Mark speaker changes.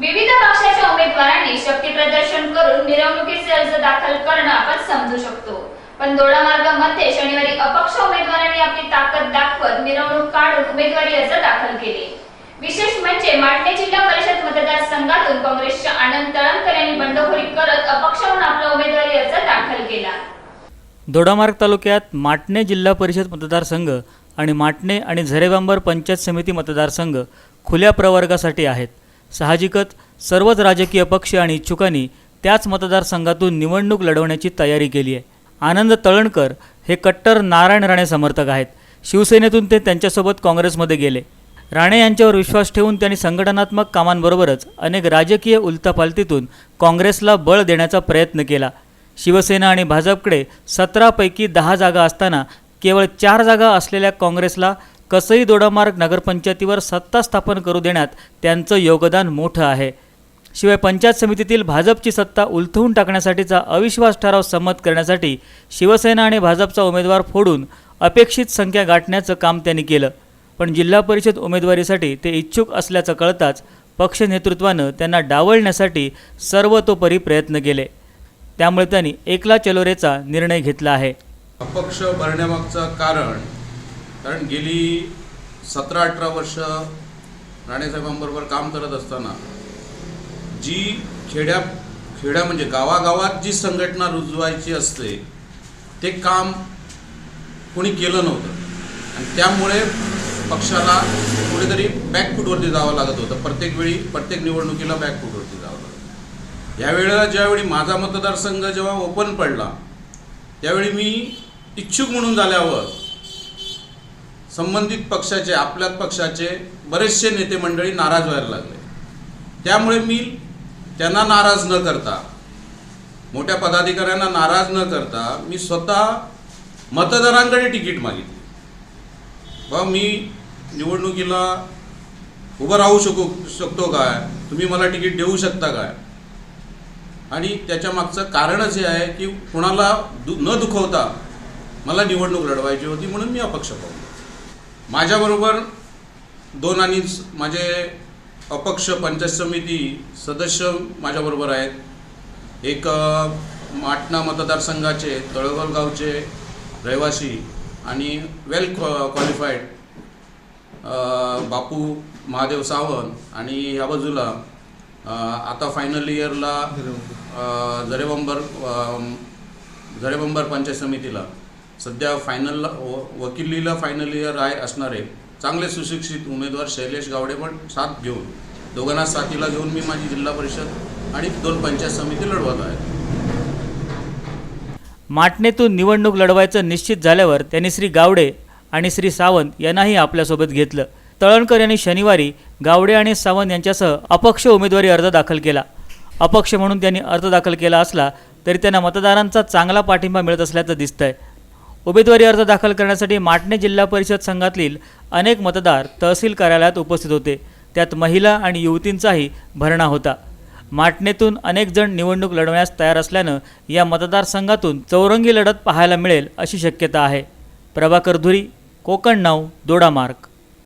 Speaker 1: विविध पक्षाच्या उमेदवारांनी शक्ती प्रदर्शन करून मिरवणुकीचे अर्ज दाखल करणं आपण समजू शकतो. पण दोडामार्गामध्ये शनिवारी अपक्ष उमेदवारांनी आपली ताकद दाखवत मिरवणूक काढून उमेदवारी अर्ज दाखल केले. विशेष म्हणजे माटणे जिल्हा परिषद मतदारसंघातून काँग्रेसच्या आनंद तळणकर यांनी बंडखोरी करत अपक्ष म्हणून आपला उमेदवारी अर्ज दाखल केला.
Speaker 2: दोडामार्ग तालुक्यात माटणे जिल्हा परिषद मतदारसंघ आणि माटणे आणि झरेबांबर पंचायत समिती मतदारसंघ खुल्या प्रवर्गासाठी आहेत. साहजिकच सर्वच राजकीय पक्ष आणि इच्छुकांनी त्याच मतदारसंघातून निवडणूक लढवण्याची तयारी केली आहे. आनंद तळणकर हे कट्टर नारायण राणे समर्थक आहेत. शिवसेनेतून ते त्यांच्यासोबत काँग्रेसमध्ये गेले. राणे यांच्यावर विश्वास ठेवून त्यांनी संघटनात्मक कामांबरोबरच अनेक राजकीय उलथापालथीतून काँग्रेसला बळ देण्याचा प्रयत्न केला. शिवसेना आणि भाजपकडे सतरापैकी दहा जागा असताना केवळ चार जागा असलेल्या काँग्रेसला कसई दोडामार्ग नगरपंचायतीवर सत्ता स्थापन करू देण्यात त्यांचं योगदान मोठं आहे. शिवाय पंचायत समितीतील भाजपची सत्ता उलथवून टाकण्यासाठीचा अविश्वास ठराव संमत करण्यासाठी शिवसेना आणि भाजपचा उमेदवार फोडून अपेक्षित संख्या गाठण्याचं काम त्यांनी केलं. पण जिल्हा परिषद उमेदवारीसाठी ते इच्छुक असल्याचं कळताच पक्ष नेतृत्वानं त्यांना डावलण्यासाठी सर्वतोपरी प्रयत्न केले. त्यामुळे त्यांनी एकला चलोरेचा निर्णय घेतला आहे.
Speaker 3: अपक्ष भरण्यामागचं कारण कारण गेली सतरा अठरा वर्ष राणेसाहेबांबरोबर काम करत असताना जी खेड्या खेड्या म्हणजे गावागावात जी संघटना रुजवायची असते ते काम कोणी केलं नव्हतं. आणि त्यामुळे पक्षाला कुठेतरी बॅकफूटवरती जावं लागत होतं. प्रत्येक वेळी प्रत्येक निवडणुकीला बॅकफूटवरती जावं लागतं यावेळेला ज्यावेळी माझा मतदारसंघ जेव्हा ओपन पडला त्यावेळी मी इच्छुक म्हणून झाल्यावर संबंधित पक्षाचे आपल्याच पक्षाचे बरेचसे नेते मंडळी नाराज व्हायला लागले. त्यामुळे मी त्यांना नाराज न करता मोठ्या पदाधिकाऱ्यांना नाराज न करता मी स्वतः मतदारांकडे तिकीट मागितली. बा मी निवडणुकीला उभं राहू शकू शकतो काय? तुम्ही मला तिकीट देऊ शकता काय? आणि त्याच्या मागचं कारणच हे आहे की कुणाला दु न दुखवता मला निवडणूक लढवायची होती म्हणून मी अपक्ष पाहू माझ्याबरोबर दोन आणि माझे अपक्ष पंचायत समिती सदस्य माझ्याबरोबर आहेत. एक माटणा मतदारसंघाचे तळोगल गावचे रहिवासी आणि वेल क्वालिफाईड बापू महादेव सावंत आणि ह्या बाजूला आता फायनल इयरला झरेबंबर झरेबंबर पंचायत समितीला. सध्या फायनलला व- वकिलीला फायनल इयर आहे असणारे चांगले सुशिक्षित उमेदवार शैलेश गावडे पण साथ घेऊन दोघांना साथीला घेऊन मी माझी जिल्हा परिषद आणि दोन पंचायत समिती लढवत आहे.
Speaker 2: माटणेतून निवडणूक लढवायचं निश्चित झाल्यावर त्यांनी श्री गावडे आणि श्री सावंत यांनाही आपल्यासोबत घेतलं. तळणकर यांनी शनिवारी गावडे आणि सावंत यांच्यासह अपक्ष उमेदवारी अर्ज दाखल केला. अपक्ष म्हणून त्यांनी अर्ज दाखल केला असला तरी त्यांना मतदारांचा चांगला पाठिंबा मिळत असल्याचं दिसतंय. उमेदवारी अर्ज दाखल करण्यासाठी माटणे जिल्हा परिषद संघातील अनेक मतदार तहसील कार्यालयात उपस्थित होते. त्यात महिला आणि युवतींचाही भरणा होता. माटणेतून अनेक जण निवडणूक लढवण्यास तयार असल्यानं या मतदारसंघातून चौरंगी लढत पाहायला मिळेल अशी शक्यता आहे. प्रभाकर धुरी कोकण नाव दोडामार्ग